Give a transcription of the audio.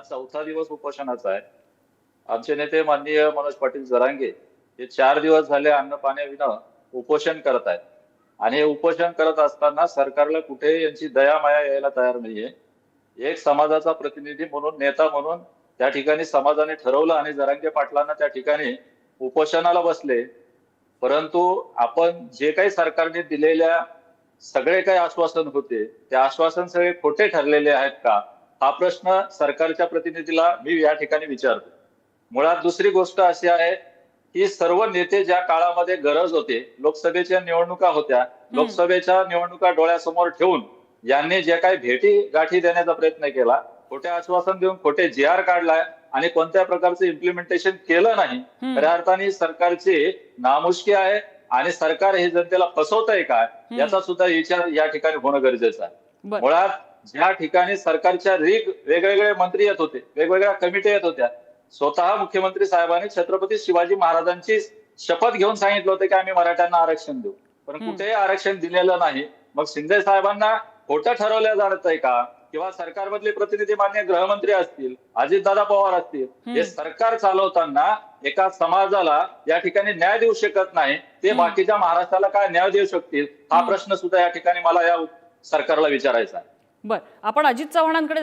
आज चौथा दिवस उपोषणाचा आहे. आमचे नेते माननीय मनोज पाटील जरांगे हे चार दिवस झाले अन्न पाण्याविना उपोषण करत आहेत. आणि हे उपोषण करत असताना सरकारला कुठे यांची दया माया यायला तयार नाहीये. एक समाजाचा प्रतिनिधी म्हणून नेता म्हणून त्या ठिकाणी समाजाने ठरवलं आणि जरांगे पाटलांना त्या ठिकाणी उपोषणाला बसले. परंतु आपण जे काही सरकारने दिलेल्या सगळे काही आश्वासन होते ते आश्वासन सगळे खोटे ठरलेले आहेत का? हा प्रश्न सरकारच्या प्रतिनिधीला मी या ठिकाणी विचारतो. मुळात दुसरी गोष्ट अशी आहे की सर्व नेते ज्या काळामध्ये गरज होते लोकसभेच्या निवडणुका होत्या लोकसभेच्या निवडणुका डोळ्यासमोर ठेवून यांनी जे काही भेटी गाठी देण्याचा प्रयत्न केला खोटे आश्वासन देऊन खोटे जे आर काढलाय आणि कोणत्या प्रकारचं इम्प्लिमेंटेशन केलं नाही. खऱ्या अर्थाने सरकारची नामुष्की आहे आणि सरकार हे जनतेला फसवत आहे का याचा सुद्धा विचार या ठिकाणी होणं गरजेचं आहे. मुळात ज्या ठिकाणी सरकारच्या रीग वेगवेगळे मंत्री येत होते वेगवेगळ्या कमिट्या येत होत्या स्वतः मुख्यमंत्री साहेबांनी छत्रपती शिवाजी महाराजांची शपथ घेऊन सांगितलं होतं की आम्ही मराठ्यांना आरक्षण देऊ पण. कुठेही आरक्षण दिलेलं नाही मग शिंदे साहेबांना खोटं ठरवलं जात आहे का किंवा सरकारमधले प्रतिनिधी मान्य गृहमंत्री असतील अजितदादा पवार असतील. हे सरकार चालवताना एका समाजाला या ठिकाणी न्याय देऊ शकत नाही ते. बाकीच्या महाराष्ट्राला काय न्याय देऊ शकतील हा. प्रश्न सुद्धा या ठिकाणी मला या सरकारला विचारायचा आहे बरं आपण अजित चव्हाणांकडे